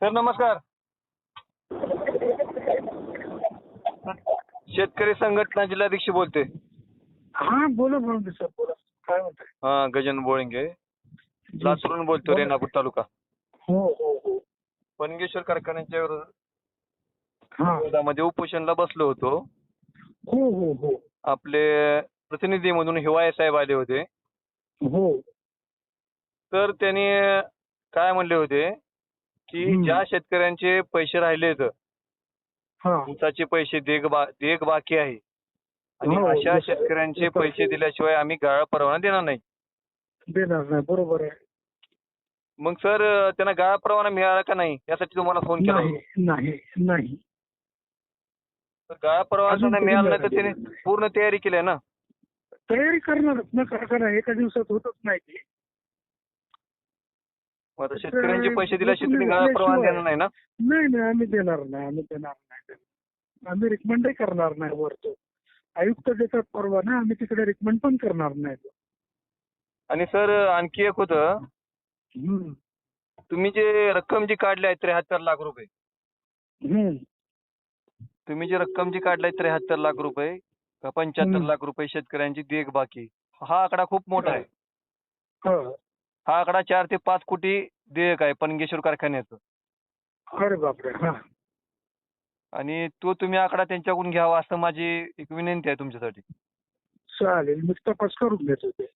Sir नमस्कार. शेतकरी संघटना जिल्हाध्यक्ष बोलते हा बोला बोला सर बोला. काय म्हणताय? हा गजानन बोळिंगे. लातूरून बोलतो बोला. रेणापूर तालुका. हो हो हो. पनगेश्वर कारखान्याच्या विरोध- हा. विरोधामध्ये उपोषणला बसलो होतो. हो हो हो. आपले प्रतिनिधी म्हणून हिवाळे साहेब आले होते. हो. तर त्यांनी काय म्हणले होते? की. ज्या शेतकऱ्यांचे पैसे राहिलेत हा. ऊसाचे पैसे देग बा देग बाकी आहे. आणि हो, अशा शेतकऱ्यांचे पैसे दिल्याशिवाय आम्ही गाळा परवाना देणार नाही. देणार नाही बरोबर आहे. मग सर त्यांना गाळा परवाना मिळाला का नाही? यासाठी तुम्हाला फोन केला. नाही नाही गाळा परवाना मिळाला नाही तर त्याने पूर्ण तयारी केली आहे ना? तयारी करणारच ना कारखाना एका दिवसात होतच नाही मग आता शेतकऱ्यांचे पैसे गाळा दिल्याशिवाय- परवाना देणार नाही ना? नाही नाही आम्ही देणार नाही आम्ही देणार नाही आम्ही रिकमेंडही करणार नाही वरतो आयुक्त देतात परवाना आम्ही तिकडे रिकमेंड पण करणार नाही. आणि सर आणखी एक होतं. तुम्ही जे रक्कम जी काढली आहे त्र्याहत्तर लाख रुपये. तुम्ही जी रक्कम जी काढली आहे त्र्याहत्तर लाख रुपये पंच्याहत्तर. लाख रुपये शेतकऱ्यांची देग बाकी हा आकडा खूप मोठा आहे. हा. आकडा चार ते पाच कोटी देयक आहे पनगेश्वर कारखान्याचं. अरे बापरे हा. आणि तो तुम्ही आकडा त्यांच्याकडून घ्यावा असं माझी एक विनंती आहे तुमच्यासाठी. चालेल मी तपास करून घेतो ते.